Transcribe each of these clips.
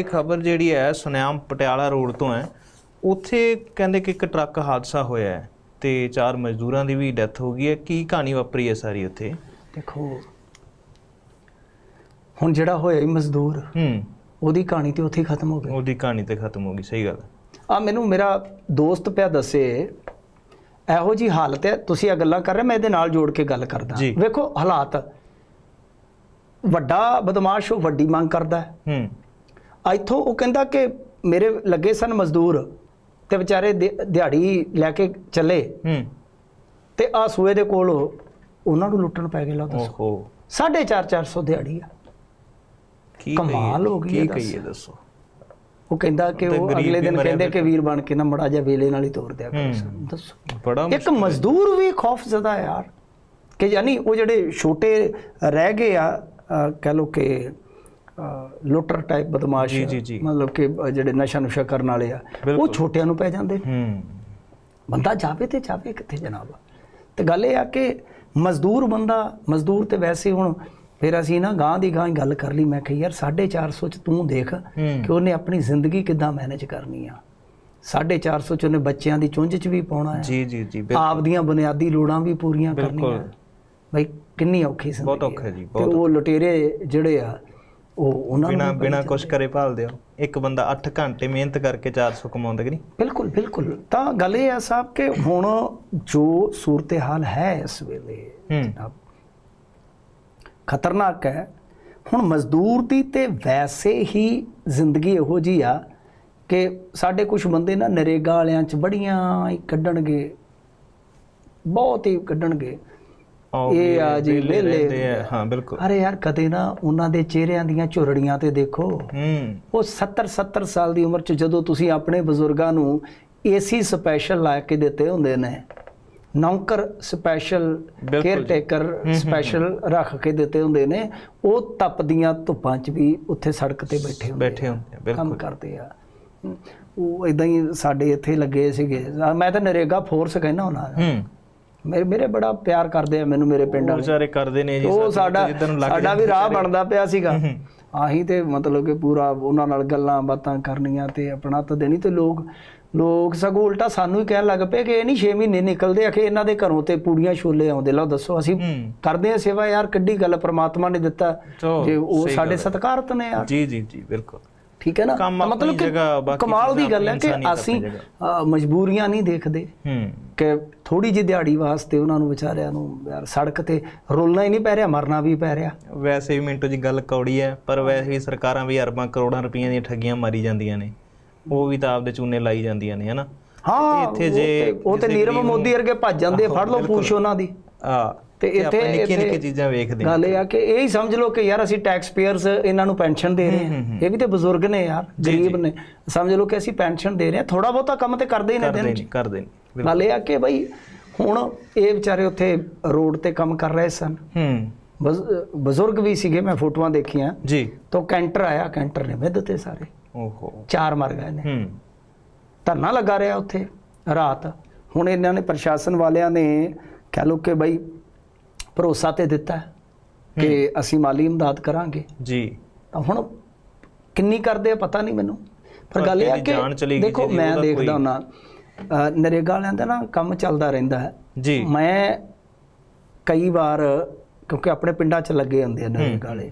ਇਹ ਖਬਰ ਜਿਹੜੀ ਹੈ ਸੁਨਿਆਮ ਪਟਿਆਲਾ ਰੋਡ ਤੋਂ ਹੈ। ਉੱਥੇ ਕਹਿੰਦੇ ਕਿ ਇੱਕ ਟਰੱਕ ਹਾਦਸਾ ਹੋਇਆ ਹੈ ਤੇ ਚਾਰ ਮਜ਼ਦੂਰਾਂ ਦੀ ਵੀ ਡੈਥ ਹੋ ਗਈ ਹੈ। ਕੀ ਕਹਾਣੀ ਵਾਪਰੀ ਹੈ ਸਾਰੀ ਉੱਥੇ? ਦੇਖੋ ਹੁਣ ਜਿਹੜਾ ਹੋਇਆ ਹੀ ਮਜ਼ਦੂਰ ਹੂੰ। ਉਹਦੀ ਕਹਾਣੀ ਤੇ ਉੱਥੇ ਹੀ ਖਤਮ ਹੋ ਗਈ। ਉਹਦੀ ਕਹਾਣੀ ਤੇ ਖਤਮ ਹੋ ਗਈ ਸਹੀ ਗੱਲ। ਆ ਮੈਨੂੰ ਮੇਰਾ ਦੋਸਤ ਪਿਆ ਦੱਸੇ ਇਹੋ ਜੀ ਹਾਲਤ ਹੈ ਤੁਸੀਂ ਆ ਗੱਲਾਂ ਕਰ ਰਹੇ ਮੈਂ ਇਹਦੇ ਨਾਲ ਜੋੜ ਕੇ ਗੱਲ ਕਰਦਾ। ਵੇਖੋ ਹਾਲਾਤ ਵੱਡਾ ਬਦਮਾਸ਼ ਉਹ ਵੱਡੀ ਮੰਗ ਕਰਦਾ ਹੈ। ਹੂੰ। ਇੱਥੋਂ ਉਹ ਕਹਿੰਦਾ ਕਿ ਮੇਰੇ ਲੱਗੇ ਸਨ ਮਜ਼ਦੂਰ ਤੇ ਵਿਚਾਰੇ ਦਿਹਾੜੀ ਲੈ ਕੇ ਚੱਲੇ। ਹੂੰ। ਤੇ ਆ ਸੂਏ ਦੇ ਕੋਲ ਉਹਨਾਂ ਨੂੰ ਲੁੱਟਣ ਪੈ ਗਏ ਲਓ ਦੱਸੋ। ਓਹੋ। 4.5 400 ਦਿਹਾੜੀ ਆ। ਕੀ ਕਮਾਲ ਹੋ ਗਈ ਕੀ। ਕਹੀਏ ਦੱਸੋ। ਉਹ ਕਹਿੰਦਾ ਕਿ ਉਹ ਅਗਲੇ ਦਿਨ ਕਹਿੰਦੇ ਕਿ। ਵੀਰ ਬਣ ਕੇ ਨਾ ਮੜਾ ਜਾ ਵੇਲੇ ਨਾਲ ਹੀ ਤੋੜ ਦਿਆ ਕਰੋ ਦੱਸੋ। ਬੜਾ ਇੱਕ। ਮਜ਼ਦੂਰ ਵੀ ਖੌਫਜ਼ਦਾ ਹੈ ਯਾਰ। ਕਿ ਯਾਨੀ ਉਹ ਜਿਹੜੇ ਛੋਟੇ ਰਹਿ ਗਏ ਆ ਕਹਿ ਲੋ ਕਿ ਲੁੱਟਰ ਟਾਈਪ ਬਦਮਾਸ਼। ਮਤਲਬ ਕਿ ਜਿਹੜੇ ਨਸ਼ਾ ਨੁਸ਼ਾ ਕਰਨ ਵਾਲੇ ਆ ਉਹ। ਛੋਟਿਆਂ ਨੂੰ ਪੈ ਜਾਂਦੇ। ਹੂੰ ਬੰਦਾ ਜਾਵੇ ਤੇ ਜਾਵੇ ਕਿੱਥੇ ਜਨਾਬ ਤੇ ਗੱਲ ਇਹ ਆ ਕਿ ਮਜ਼ਦੂਰ ਬੰਦਾ ਮਜ਼ਦੂਰ ਤੇ ਵੈਸੇ ਹੁਣ ਫਿਰ ਅਸੀਂ ਨਾ ਗਾਂ ਦੀ ਗਾਂ ਹੀ ਗੱਲ ਕਰ ਲਈ ਮੈਂ ਕਿਹਾ ਯਾਰ 450 ਚ ਤੂੰ ਦੇਖ। ਕਿ ਉਹਨੇ ਆਪਣੀ ਜ਼ਿੰਦਗੀ ਕਿੱਦਾਂ ਮੈਨੇਜ ਕਰਨੀ ਆ 450 ਚ ਉਹਨੇ ਬੱਚਿਆਂ ਦੀ ਚੁੰਝ ਚ ਵੀ ਪਾਉਣਾ ਹੈ ਜੀ ਜੀ ਜੀ ਆਪ ਦੀਆਂ ਬੁਨਿਆਦੀ ਲੋੜਾਂ ਵੀ ਪੂਰੀਆਂ ਬਿਲਕੁਲ। ਕਰਨੀਆਂ ਬਈ ਕਿੰਨੀ ਔਖੀ ਜ਼ਿੰਦਗੀ ਬਹੁਤ। ਔਖਾ ਜੀ, ਬਹੁਤ ਉਹ ਲੁਟੇਰੇ ਜਿਹੜੇ ਆ ਉਹ ਉਹਨਾਂ ਬਿਨਾ ਬਿਨਾ ਕੁਛ ਕਰੇ ਭਾਲਦੇ ਹੋ। ਇੱਕ ਬੰਦਾ 8 ਘੰਟੇ ਮਿਹਨਤ ਕਰਕੇ 400 ਕਮਾਉਂਦਾ ਕਿ ਨਹੀਂ? ਬਿਲਕੁਲ ਬਿਲਕੁਲ। ਤਾਂ ਗੱਲ ਇਹ ਆ ਸਾਹਿਬ ਕਿ ਹੁਣ ਜੋ ਸੂਰਤ-ਹਾਲ ਹੈ ਇਸ ਵੇਲੇ ਜਨਾਬ ਖਤਰਨਾਕ ਹੈ। ਹੁਣ ਮਜ਼ਦੂਰ ਦੀ ਤੇ ਵੈਸੇ ਹੀ ਜ਼ਿੰਦਗੀ ਇਹੋ ਜੀ ਆ ਕਿ ਸਾਡੇ ਕੁਝ ਬੰਦੇ ਨਾ ਨਰੇਗਾ ਵਾਲਿਆਂ ਚ ਬੜੀਆਂ ਹੀ ਕੱਢਣਗੇ ਬਹੁਤ ਹੀ ਕੱਢਣਗੇ। ਇਹ ਆ ਜੀ ਆ, ਹਾਂ ਬਿਲਕੁਲ। ਅਰੇ ਯਾਰ ਕਦੇ ਨਾ ਉਹਨਾਂ ਦੇ ਚਿਹਰਿਆਂ ਦੀਆਂ ਝੁਰੜੀਆਂ ਤੇ ਦੇਖੋ। ਹੂੰ। ਉਹ 70 70 ਸਾਲ ਦੀ ਉਮਰ 'ਚ ਜਦੋਂ ਤੁਸੀਂ ਆਪਣੇ ਬਜ਼ੁਰਗਾਂ ਨੂੰ ਏਸੀ ਸਪੈਸ਼ਲ ਲਾ ਕੇ ਦਿੱਤੇ ਹੁੰਦੇ ਨੇ ਨੌਕਰ ਸਪੈਸ਼ਲ ਕੇਅਰ। ਟੇਕਰ ਸਪੈਸ਼ਲ ਰੱਖ ਕੇ ਦਿੱਤੇ ਹੁੰਦੇ ਨੇ ਉਹ ਤਪਦੀਆਂ ਧੁੱਪਾਂ 'ਚ ਵੀ ਉੱਥੇ ਸੜਕ ਤੇ ਬੈਠੇ ਹੁੰਦੇ ਬੈਠੇ ਹੁੰਦੇ ਕੰਮ ਕਰਦੇ ਆ। ਉਹ ਇਦਾਂ ਹੀ ਸਾਡੇ ਇੱਥੇ ਲੱਗੇ ਸੀਗੇ। ਮੈਂ ਤਾਂ ਨਰੇਗਾ ਫੋਰਸ ਕਹਿੰਦਾ ਉਹਨਾਂ ਹੂੰ। ਮੇਰੇ ਮੇਰੇ ਬੜਾ ਪਿਆਰ ਕਰਦੇ ਆ ਮੈਨੂੰ ਮੇਰੇ ਪਿੰਡ ਵਾਲੇ। ਵਿਚਾਰੇ ਕਰਦੇ ਨੇ ਜੀ ਉਹ ਸਾਡੇ ਸਾਡਾ ਵੀ ਰਾਹ। ਬਣਦਾ ਪਿਆ ਸੀਗਾ। ਆਹੀ ਤੇ ਮਤਲਬ ਕਿ ਪੂਰਾ ਉਹਨਾਂ ਨਾਲ ਗੱਲਾਂ ਬਾਤਾਂ ਕਰਨੀਆਂ ਤੇ ਆਪਣਾ ਤਾਂ ਦੇਣੀ ਤੇ ਲੋਕ ਲੋਕ ਸਗੋਂ ਉਲਟਾ ਸਾਨੂੰ ਹੀ ਕਹਿਣ ਲੱਗ ਪਏ ਕਿ ਇਹ ਨਹੀਂ 6 ਮਹੀਨੇ ਨਿਕਲਦੇ ਆ ਕਿ ਇਹਨਾਂ ਦੇ ਘਰੋਂ ਤੇ ਪੂੜੀਆਂ ਛੋਲੇ ਆਉਂਦੇ। ਲਓ ਦੱਸੋ ਅਸੀਂ ਕਰਦੇ ਆ ਸੇਵਾ ਯਾਰ ਕਿੱਡੀ ਗੱਲ ਪ੍ਰਮਾਤਮਾ ਨੇ ਦਿੱਤਾ। ਜੇ ਉਹ ਸਾਡੇ। ਸਤਿਕਾਰਤ ਨੇ ਯਾਰ। ਜੀ ਜੀ ਜੀ ਬਿਲਕੁਲ। ਠੀਕ ਹੈ ਨਾ? ਜਗ੍ਹਾ, ਬਾਕੀ ਕਮਾਲ ਦੀ ਗੱਲ ਹੈ ਕਿ ਅਸੀਂ ਮਜਬੂਰੀਆਂ ਨਹੀਂ ਦੇਖਦੇ। ਹੂੰ। ਕਿ ਥੋੜੀ ਜਿਹੀ ਦਿਹਾੜੀ ਵਾਸਤੇ ਉਹਨਾਂ ਨੂੰ ਵਿਚਾਰਿਆਂ ਨੂੰ ਯਾਰ ਸੜਕ ਤੇ ਰੋਲਣਾ ਹੀ ਨਹੀਂ ਪੈ ਰਿਹਾ ਮਰਨਾ ਵੀ ਪੈ ਰਿਹਾ। ਵੈਸੇ ਵੀ ਮਿੰਟੋ ਜੀ ਗੱਲ ਕੌੜੀ ਹੈ ਪਰ ਵੈਸੇ ਵੀ ਸਰਕਾਰਾਂ ਵੀ ਅਰਬਾਂ ਕਰੋੜਾਂ ਰੁਪਈਆਂ ਦੀਆਂ ਠੱਗੀਆਂ ਮਾਰੀ ਜਾਂਦੀਆਂ ਨੇ। ਉਹ ਵੀ ਤਾਂ ਆਪਦੇ ਚੂਨੇ ਲਾਈ ਜਾਂਦੀਆਂ ਨੇ ਹਨਾ? ਹਾਂ ਇੱਥੇ ਜੇ ਉਹ ਤੇ ਨੀਰਵ ਮੋਦੀ ਵਰਗੇ ਭੱਜ ਜਾਂਦੇ ਫੜ ਲਓ ਬਿਲਕੁਲ। ਪੂਛ ਉਹਨਾਂ ਦੀ। ਆ ਤੇ ਇੱਥੇ ਨਿੱਕੀਆਂ ਇੱਥੇ ਚੀਜ਼ਾਂ ਵੇਖਦੇ ਗੱਲ ਇਹ ਆ ਕਿ ਇਹ ਹੀ ਸਮਝ ਲਓ ਕਿ ਯਾਰ ਅਸੀਂ ਟੈਕਸ ਪੇਅਰਸ ਇਹਨਾਂ ਨੂੰ ਪੈਨਸ਼ਨ ਦੇ ਰਹੇ ਹਾਂ ਇਹ ਵੀ ਤੇ ਬਜ਼ੁਰਗ ਨੇ ਯਾਰ ਗਰੀਬ ਨੇ। ਸਮਝ ਲਓ ਕਿ ਅਸੀਂ ਪੈਨਸ਼ਨ ਦੇ ਰਹੇ ਹਾਂ। ਥੋੜਾ ਬਹੁਤਾ ਕੰਮ ਤੇ ਕਰਦੇ ਹੀ ਨੇ ਦਿਨ ਕਰਦੇ ਨਹੀਂ ਗੱਲ ਇਹ ਆ ਕਿ ਬਈ ਹੁਣ ਇਹ ਵਿਚਾਰੇ ਉੱਥੇ ਰੋਡ ਤੇ ਕੰਮ ਕਰ ਰਹੇ ਸਨ। ਹੂੰ। ਬਜ਼- ਬਜ਼ੁਰਗ ਵੀ ਸੀਗੇ ਮੈਂ ਫੋਟੋਆਂ ਦੇਖੀਆਂ। ਜੀ। ਤਾਂ ਕੈਂਟਰ ਆਇਆ ਕੈਂਟਰ ਨੇ ਮਿੱਧ ਤੇ ਸਾਰੇ। ਓਹੋ। ਚਾਰ ਮਰ ਗਏ ਨੇ। ਹੂੰ। ਧਰਨਾ ਲੱਗਾ ਰਿਹਾ ਉੱਥੇ ਰਾਤ। ਹੁਣ ਇਹਨਾਂ ਨੇ ਪ੍ਰਸ਼ਾਸਨ ਵਾਲਿਆਂ ਨੇ ਕਹਿ ਲਓ ਕਿ ਬਈ ਭਰੋਸਾ ਤੇ ਦਿੱਤਾ ਕਿ ਅਸੀਂ ਮਾਲੀ ਇਮਦਾਦ ਕਰਾਂਗੇ। ਜੀ। ਤਾਂ ਹੁਣ ਕਿੰਨੀ ਕਰਦੇ ਆ ਪਤਾ ਨਹੀਂ ਮੈਨੂੰ। ਪਰ ਗੱਲ ਇਹ ਆ ਕਿ ਦੇਖੋ ਮੈਂ ਦੇਖਦਾ ਹੁੰਨਾ ਨਰੇਗਾ ਵਾਲਿਆਂ ਦਾ ਨਾ ਕੰਮ ਚੱਲਦਾ ਰਹਿੰਦਾ ਹੈ। ਜੀ। ਮੈਂ ਕਈ ਵਾਰ ਕਿਉਂਕਿ ਆਪਣੇ ਪਿੰਡਾਂ 'ਚ ਲੱਗੇ ਹੁੰਦੇ ਆ ਨਰੇਗਾ ਵਾਲੇ।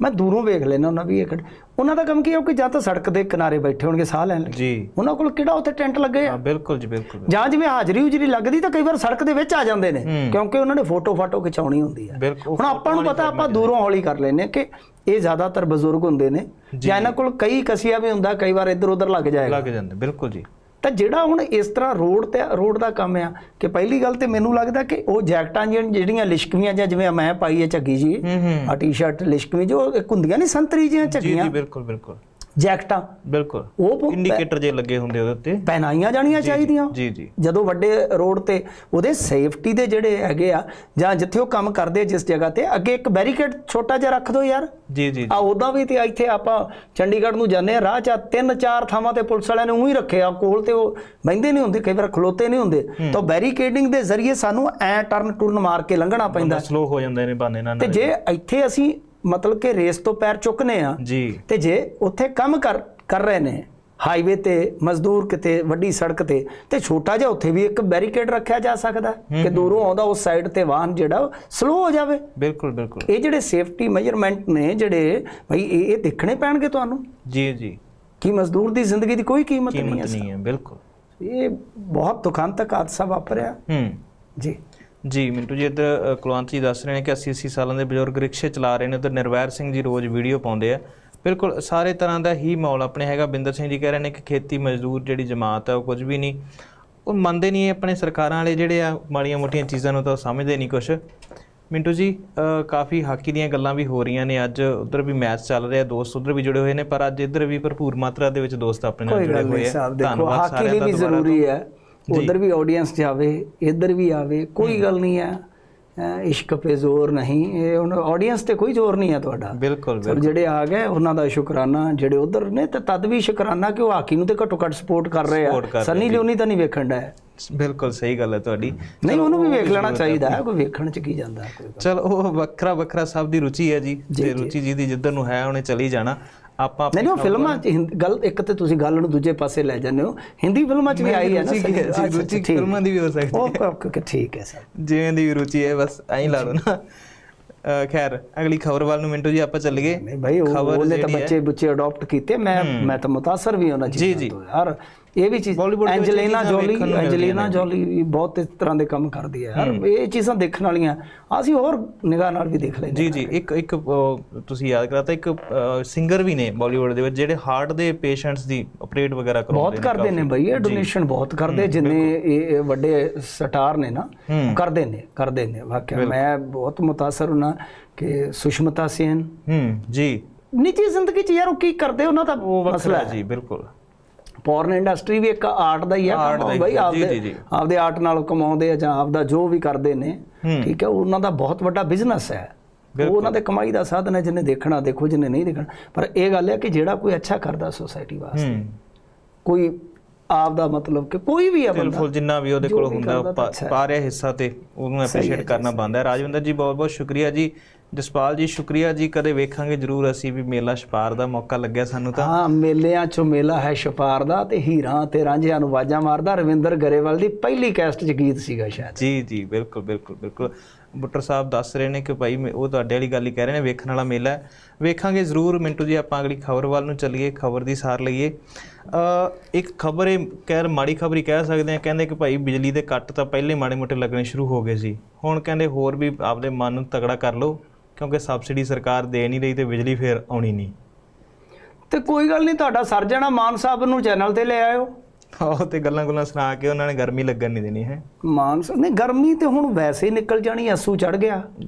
ਮੈਂ ਦੂਰੋਂ ਵੇਖ ਲੈਣਾ ਉਹਨਾਂ ਵੀ ਕਿਹੜੇ- ਉਹਨਾਂ ਦਾ ਕੰਮ ਕੀ ਹੈ? ਕਿ ਜਾਂ ਤਾਂ ਸੜਕ ਦੇ ਕਿਨਾਰੇ ਬੈਠੇ ਹੋਣਗੇ ਸਾਹ ਲੈਣ ਲਈ ਜੀ। ਉਹਨਾਂ ਕੋਲ ਕਿਹੜਾ ਉੱਥੇ ਟੈਂਟ ਲੱਗੇ ਆ? ਹਾਂ ਬਿਲਕੁਲ ਜੀ ਬਿਲਕੁਲ ਜਾਂ ਜਿਵੇਂ ਹਾਜ਼ਰੀ ਹੁਜਰੀ ਲੱਗਦੀ ਤਾਂ ਕਈ ਵਾਰ ਸੜਕ ਦੇ ਵਿੱਚ ਆ ਜਾਂਦੇ ਨੇ। ਕਿਉਂਕਿ ਉਹਨਾਂ ਨੇ ਫੋਟੋ ਫਾਟੋ ਖਿਚਾਉਣੀ ਹੁੰਦੀ ਹੈ ਬਿਲਕੁਲ ਹੁਣ ਆਪਾਂ ਨੂੰ ਪਤਾ ਆਪਾਂ ਦੂਰੋਂ ਹੌਲੀ ਕਰ ਲੈਨੇ ਕਿ ਇਹ ਜ਼ਿਆਦਾਤਰ ਬਜ਼ੁਰਗ ਹੁੰਦੇ ਨੇ ਜਾਂ ਇਹਨਾਂ ਕੋਲ ਕਈ ਕਸੀਆ ਵੀ ਹੁੰਦਾ ਕਈ ਵਾਰ ਇੱਧਰ ਉੱਧਰ ਲੱਗ ਜਾਏਗਾ। ਲੱਗ ਜਾਂਦੇ ਬਿਲਕੁਲ ਜੀ। ਤਾਂ ਜਿਹੜਾ ਹੁਣ ਇਸ ਤਰ੍ਹਾਂ ਰੋਡ ਤੇ ਰੋਡ ਦਾ ਕੰਮ ਆ ਕਿ ਪਹਿਲੀ ਗੱਲ ਤੇ ਮੈਨੂੰ ਲੱਗਦਾ ਕਿ ਉਹ ਜੈਕਟਾਂ ਜਿਹੜੀਆਂ- ਲਿਸ਼ਕਵੀਆਂ ਜਾਂ ਜਿਵੇਂ ਮੈਂ ਪਾਈ ਹੈ ਝੱਗੀ ਜੀ ਆ ਟੀ-ਸ਼ਰਟ ਲਿਸ਼ਕਵੀਂ ਜੋ ਇੱਕ ਹੁੰਦੀਆਂ ਨਹੀਂ ਸੰਤਰੀ ਜਿਹੀਆਂ ਜੀ ਝੱਗੀਆਂ। ਜੀ ਬਿਲਕੁਲ ਬਿਲਕੁਲ। ਜੈਕਟਾਂ। ਬਿਲਕੁਲ। ਉਹ ਪ- ਇੰਡੀਕੇਟਰ ਜੇ ਲੱਗੇ ਹੁੰਦੇ ਉਹਦੇ ਉੱਤੇ। ਪਹਿਨਾਈਆਂ ਜਾਣੀਆਂ ਚਾਹੀਦੀਆਂ। ਜੀ ਜੀ। ਜਦੋਂ ਵੱਡੇ ਰੋਡ ਤੇ ਉਹਦੇ ਸੇਫਟੀ ਦੇ ਜਿਹੜੇ ਹੈਗੇ ਆ ਜਾਂ ਜਿੱਥੇ ਉਹ ਕੰਮ ਕਰਦੇ ਆ ਜਿਸ ਜਗ੍ਹਾ ਤੇ ਅੱਗੇ ਇੱਕ ਬੈਰੀਕੇਡ ਛੋਟਾ ਜਿਹਾ ਰੱਖ ਦਿਓ ਯਾਰ। ਜੀ ਜੀ ਆ ਉਦਾਂ ਵੀ ਤੇ ਇੱਥੇ ਆਪਾਂ ਚੰਡੀਗੜ੍ਹ ਨੂੰ ਜਾਂਦੇ ਆ ਰਾਹ 'ਚ ਤਿੰਨ ਚਾਰ ਥਾਵਾਂ ਤੇ ਪੁਲਿਸ ਵਾਲਿਆਂ ਨੇ ਉਹੀ ਰੱਖਿਆ ਕੋਲ ਤੇ ਉਹ ਬਹਿੰਦੇ ਨਹੀਂ ਹੁੰਦੇ ਕਈ ਵਾਰ ਖਲੋਤੇ ਨਹੀਂ ਹੁੰਦੇ। ਤਾਂ ਬੈਰੀਕੇਡਿੰਗ ਦੇ ਜ਼ਰੀਏ ਸਾਨੂੰ ਐ ਟਰਨ ਟੁਰਨ ਮਾਰ ਕੇ ਲੰਘਣਾ ਪੈਂਦਾ। ਸਲੋ ਹੋ ਜਾਂਦੇ ਨੇ ਬਾਨੇ ਨਾਲ ਤੇ ਜੇ ਇੱਥੇ ਅਸੀਂ ਮਤਲਬ ਕਿ ਰੇਸ ਤੋਂ ਪੈਰ ਚੁੱਕਨੇ ਆ। ਜੀ। ਤੇ ਜੇ ਉੱਥੇ ਕੰਮ ਕਰ ਕਰ ਰਹੇ ਨੇ ਹਾਈਵੇ ਤੇ ਮਜ਼ਦੂਰ ਕਿਤੇ ਵੱਡੀ ਸੜਕ ਤੇ ਤੇ ਛੋਟਾ ਜਿਹਾ ਉੱਥੇ ਵੀ ਇੱਕ ਬੈਰੀਕੇਡ ਰੱਖਿਆ ਜਾ ਸਕਦਾ ਕਿ ਦੂਰੋਂ ਆਉਂਦਾ ਉਸ ਸਾਈਡ ਤੇ ਵਾਹਨ ਜਿਹੜਾ ਸਲੋ ਹੋ ਜਾਵੇ। ਬਿਲਕੁਲ ਬਿਲਕੁਲ। ਇਹ ਜਿਹੜੇ ਸੇਫਟੀ ਮੈਜਰਮੈਂਟ ਨੇ ਜਿਹੜੇ ਭਾਈ ਇਹ ਇਹ ਦੇਖਣੇ ਪੈਣਗੇ ਤੁਹਾਨੂੰ? ਜੀ ਜੀ। ਕਿ ਮਜ਼ਦੂਰ ਦੀ ਜ਼ਿੰਦਗੀ ਦੀ ਕੋਈ ਕੀਮਤ ਨਹੀਂ ਕੀਮਤ ਹੈ ਨਹੀਂ ਹੈ ਬਿਲਕੁਲ। ਇਹ ਬਹੁਤ ਦੁਖਾਂਤਕ ਹਾਦਸਾ ਵਾਪਰਿਆ। ਹੂੰ। ਜੀ। ਜੀ ਮਿੰਟੂ ਜੀ ਇੱਧਰ ਕੁਲਵੰਤ ਜੀ ਦੱਸ ਰਹੇ ਨੇ ਕਿ 80 80 ਸਾਲਾਂ ਦੇ ਬਜ਼ੁਰਗ ਰਿਕਸ਼ੇ ਚਲਾ ਰਹੇ ਨੇ। ਉਧਰ ਨਿਰਵੈਰ ਸਿੰਘ ਜੀ ਰੋਜ਼ ਵੀਡੀਓ ਪਾਉਂਦੇ ਆ। ਬਿਲਕੁਲ ਸਾਰੇ ਤਰ੍ਹਾਂ ਦਾ ਹੀ ਮਾਹੌਲ ਆਪਣੇ ਹੈਗਾ। ਬਿੰਦਰ ਸਿੰਘ ਜੀ ਕਹਿ ਰਹੇ ਨੇ ਕਿ ਖੇਤੀ ਮਜ਼ਦੂਰ ਜਿਹੜੀ ਜਮਾਤ ਹੈ ਉਹ ਕੁਝ ਵੀ ਨਹੀਂ। ਉਹ ਮੰਨਦੇ ਨਹੀਂ ਆਪਣੇ ਸਰਕਾਰਾਂ ਵਾਲੇ ਜਿਹੜੇ ਆ ਮਾੜੀਆਂ ਮੋਟੀਆਂ ਚੀਜ਼ਾਂ ਨੂੰ ਤਾਂ ਸਮਝਦੇ ਨਹੀਂ ਕੁਝ ਮਿੰਟੂ ਜੀ ਕਾਫੀ ਹਾਕੀ ਦੀਆਂ ਗੱਲਾਂ ਵੀ ਹੋ ਰਹੀਆਂ ਨੇ। ਅੱਜ ਉਧਰ ਵੀ ਮੈਚ ਚੱਲ ਰਿਹਾ ਦੋਸਤ ਉਧਰ ਵੀ ਜੁੜੇ ਹੋਏ ਨੇ ਪਰ ਅੱਜ ਇੱਧਰ ਵੀ ਭਰਪੂਰ ਮਾਤਰਾ ਦੇ ਵਿੱਚ ਦੋਸਤ ਆਪਣੇ ਨਾਲ ਜੁੜੇ ਹੋਏ ਆ। ਧੰਨਵਾਦ ਹਾਕੀ ਸਾਰਿਆਂ ਦਾ ਵੀ ਦੁਬਾਰਾ ਤੋਂ। ਜ਼ਰੂਰੀ ਹੈ। ਉਧਰ ਵੀ ਆਡੀਅנס ਜਾਵੇ ਇੱਧਰ ਵੀ ਆਵੇ ਕੋਈ ਗੱਲ ਨਹੀਂ ਹੈ। ਇਸ਼ਕ 'ਤੇ ਜ਼ੋਰ ਨਹੀਂ। ਇਹ ਹੁਣ ਆਡੀਅנס ਤੇ ਕੋਈ ਜ਼ੋਰ ਨਹੀਂ ਹੈ ਤੁਹਾਡਾ। ਬਿਲਕੁਲ ਬਿਲਕੁਲ। ਜਿਹੜੇ ਆ ਗਏ ਉਹਨਾਂ ਦਾ ਸ਼ੁਕਰਾਨਾ ਜਿਹੜੇ ਉਧਰ ਨੇ ਤੇ ਤਦ ਵੀ ਸ਼ੁਕਰਾਨਾ ਕਿ ਉਹ ਹਾਕੀ ਨੂੰ ਤੇ ਘੱਟੋ ਘੱਟ ਸਪੋਰਟ ਕਰ ਰਹੇ ਆ। ਸਨੀ ਲਿਓਨੀ ਤਾਂ ਨਹੀਂ ਵੇਖਣ ਦਾ ਬਿਲਕੁਲ ਸਹੀ ਗੱਲ ਹੈ ਤੁਹਾਡੀ। ਨਹੀਂ ਉਹਨੂੰ ਵੀ ਵੇਖ ਲੈਣਾ ਚਾਹੀਦਾ ਕੋਈ ਵੇਖਣ ਚ ਕੀ ਜਾਂਦਾ ਚਲ ਉਹ ਵੱਖਰਾ ਵੱਖਰਾ ਸਭ ਦੀ ਰੁਚੀ ਹੈ ਜੀ ਤੇ ਰੁਚੀ ਜੀ ਦੀ ਜਿੱਧਰ ਨੂੰ ਹੈ ਉਹਨੇ ਚਲੀ ਜਾਣਾ। ਆਪਾਂ ਨਹੀਂ ਉਹ ਫਿਲਮਾਂ ਚ ਗੱਲ ਇੱਕ ਤੇ ਤੁਸੀਂ ਗੱਲ ਨੂੰ ਦੂਜੇ ਪਾਸੇ ਲੈ ਜਾਂਦੇ ਹੋ। ਹਿੰਦੀ ਫਿਲਮਾਂ ਚ ਵੀ ਆਈ ਹੈ ਨਾ ਹੈ ਅੱਛਾ, ਰੁਚੀ। ਫਿਲਮਾਂ ਦੀ ਵੀ ਹੋ ਸਕਦੀ ਉਹ ਕ- ਕ- ਠੀਕ ਹੈ ਸਰ। ਜਿਵੇਂ ਦੀ ਰੁਚੀ ਹੈ ਬਸ ਐਂ ਲਾ ਲਓ ਨਾ। ਖੈਰ ਅਗਲੀ ਖਬਰ ਵੱਲ ਨੂੰ ਮਿੰਟੂ ਜੀ ਆਪਾਂ ਚੱਲ ਗਏ ਨਹੀਂ ਭਾਈ ਉਹ- ਖਬਰ ਉਹਨੇ ਤਾਂ ਹੈ- ਬੱਚੇ ਬੁੱਚੇ ਅਡਾਪਟ ਕੀਤੇ। ਮੈਂ ਮੈਂ ਤਾਂ ਮੁਤਾਸਰ ਵੀ ਜੀ। ਤੋਂ ਯਾਰ। ਇਹ ਵੀ ਚੀਜ਼ ਐਂਜਲੀਨਾ ਜੋਲੀ ਐਂਜਲੀਨਾ ਜੋਲੀ ਬਹੁਤ ਇਸ ਤਰ੍ਹਾਂ ਦੇ ਕੰਮ ਕਰਦੀ ਹੈ। ਯਾਰ ਇਹ ਚੀਜ਼ਾਂ ਦੇਖਣ ਵਾਲੀਆਂ ਅਸੀਂ ਹੋਰ ਨਿਗਾਹ ਨਾਲ ਵੀ ਦੇਖ ਲੈਂਦੇ ਜੀ ਜੀ ਇੱਕ ਇੱਕ ਤੁਸੀਂ ਯਾਦ ਕਰਾਤਾ ਇੱਕ ਸਿੰਗਰ ਵੀ ਨੇ ਬਾਲੀਵੁੱਡ ਦੇ ਵਿੱਚ ਜਿਹੜੇ ਹਾਰਟ ਦੇ ਪੇਸ਼ੈਂਟਸ ਦੀ ਆਪਰੇਟ ਵਗੈਰਾ ਬਹੁਤ ਕਰਾਉਂਦੇ ਕਰਦੇ ਨੇ ਬਈ ਇਹ ਡੋਨੇਸ਼ਨ ਬਹੁਤ ਕਰਦੇ ਜਿੰਨੇ ਇਹ ਵੱਡੇ ਸਟਾਰ ਨੇ ਨਾ। ਕਰਦੇ ਨੇ ਕਰਦੇ ਨੇ ਵਾਕਿਆ। ਮੈਂ ਬਹੁਤ ਮੁਤਾਸਰ ਹੁਣਾ ਕਿ ਸੁਸ਼ਮਤਾ ਸੇਨ। ਹੂੰ ਜੀ। ਨਿੱਜੀ ਜ਼ਿੰਦਗੀ 'ਚ ਯਾਰ ਉਹ ਕੀ ਕਰਦੇ ਉਹਨਾਂ ਦਾ ਮਸਲਾ ਜੀ ਬਿਲਕੁਲ। ਪੋਰਨ ਇੰਡਸਟਰੀ ਵੀ ਇੱਕ ਆਰਟ ਦਾ ਹੀ ਦਾ ਹੀ ਬਈ ਆਪਦੇ। ਆਪਦੇ ਆਰਟ ਨਾਲ ਕਮਾਉਂਦੇ ਆ ਜਾਂ ਆਪਦਾ ਜੋ ਵੀ ਕਰਦੇ ਨੇ। ਠੀਕ ਹੈ ਉਹਨਾਂ ਦਾ ਬਹੁਤ ਵੱਡਾ ਬਿਜ਼ਨਸ ਹੈ। ਉਹ ਉਹਨਾਂ ਦੇ ਕਮਾਈ ਦਾ ਸਾਧਨ ਹੈ ਜਿਹਨੇ ਦੇਖਣਾ ਦੇਖੋ ਜਿਹਨੇ ਨਹੀਂ ਦੇਖਣਾ। ਪਰ ਇਹ ਗੱਲ ਹੈ ਕਿ ਜਿਹੜਾ ਕੋਈ ਅੱਛਾ ਕਰਦਾ ਸੋਸਾਇਟੀ ਵਾਸਤੇ ਕੋਈ ਆਪਦਾ ਮਤਲਬ ਕਿ ਕੋਈ ਵੀ ਹੈ ਬੰਦਾ ਬਿਲਕੁਲ ਜਿੰਨਾ ਵੀ ਉਹਦੇ ਕੋਲ ਹੁੰਦਾ ਪਾ- ਰਿਹਾ ਹਿੱਸਾ ਤੇ ਉਹਨੂੰ ਐਪਰੀਸ਼ੀਏਟ ਕਰਨਾ ਬਣਦਾ ਹੈ। ਰਾਜਵਿੰਦਰ ਜੀ ਬਹੁਤ ਬਹੁਤ ਸ਼ੁਕਰੀਆ ਜੀ। ਜਸਪਾਲ ਜੀ ਸ਼ੁਕਰੀਆ ਜੀ ਕਦੇ ਵੇਖਾਂਗੇ ਜਰੂਰ ਅਸੀਂ ਵੀ ਮੇਲਾ ਛਪਾਰ ਦਾ ਮੌਕਾ ਲੱਗਿਆ ਸਾਨੂੰ ਤਾਂ। ਹਾਂ ਮੇਲਿਆਂ ਚੋਂ ਮੇਲਾ ਹੈ ਛਪਾਰ ਦਾ ਤੇ ਹੀਰਾਂ ਤੇ ਰਾਂਝਿਆਂ ਨੂੰ ਵਾਜਾਂ ਮਾਰਦਾ ਰਵਿੰਦਰ ਗਰੇਵਾਲ ਦੀ ਪਹਿਲੀ ਕੈਸਟ 'ਚ ਗੀਤ ਸੀਗਾ ਸ਼ਾਇਦ। ਜੀ ਜੀ ਬਿਲਕੁਲ ਬਿਲਕੁਲ ਬਿਲਕੁਲ। ਬੁੱਟਰ ਸਾਹਿਬ ਦੱਸ ਰਹੇ ਨੇ ਕਿ ਭਾਈ ਉਹ ਤੁਹਾਡੇ ਵਾਲੀ ਗੱਲ ਹੀ ਕਹਿ ਰਹੇ ਨੇ ਵੇਖਣ ਵਾਲਾ ਮੇਲਾ ਹੈ। ਵੇਖਾਂਗੇ ਜ਼ਰੂਰ ਮਿੰਟੂ ਜੀ ਆਪਾਂ ਅਗਲੀ ਖਬਰ ਵੱਲ ਨੂੰ ਚੱਲੀਏ ਖਬਰ ਦੀ ਸਾਰ ਲਈਏ। ਅ ਇੱਕ ਖਬਰ ਇਹ ਕਹਿ ਮਾੜੀ ਖਬਰ ਹੀ ਕਹਿ ਸਕਦੇ ਆ ਕਹਿੰਦੇ ਕਿ ਭਾਈ ਬਿਜਲੀ ਦੇ ਕੱਟ ਤਾਂ ਪਹਿਲੇ ਮਾੜੇ ਮੋਟੇ ਲੱਗਣੇ ਸ਼ੁਰੂ ਹੋ ਗਏ ਸੀ। ਹੁਣ ਕਹਿੰਦੇ ਹੋਰ ਵੀ ਆਪਦੇ ਮਨ ਨੂੰ ਤਗੜਾ ਕਰ ਲਓ। ਕਿਉਂਕਿ ਸਬਸਿਡੀ ਸਰਕਾਰ ਦੇ ਨਹੀਂ ਰਹੀ ਤੇ ਬਿਜਲੀ ਫੇਰ ਆਉਣੀ ਨਹੀਂ। ਤੇ ਕੋਈ ਗੱਲ ਨਹੀਂ ਤੁਹਾਡਾ ਸਰ ਜਾਣਾ ਮਾਨ ਸਾਹਿਬ ਨੂੰ ਚੈਨਲ ਤੇ ਲੈ ਆਇਓ। ਉਹ ਤੇ ਗੱਲਾਂ ਗੁੱਲਾਂ ਸੁਣਾ ਕੇ ਉਹਨਾਂ ਨੇ ਗਰਮੀ ਲੱਗਣ ਨਹੀਂ ਦੇਣੀ ਹੈ। ਮਾਨ ਸਾਹਿਬ ਨੇ ਗਰਮੀ ਤੇ ਹੁਣ ਵੈਸੇ ਹੀ ਨਿਕਲ ਜਾਣੀ ਅਸੂ ਚੜ ਗਿਆ।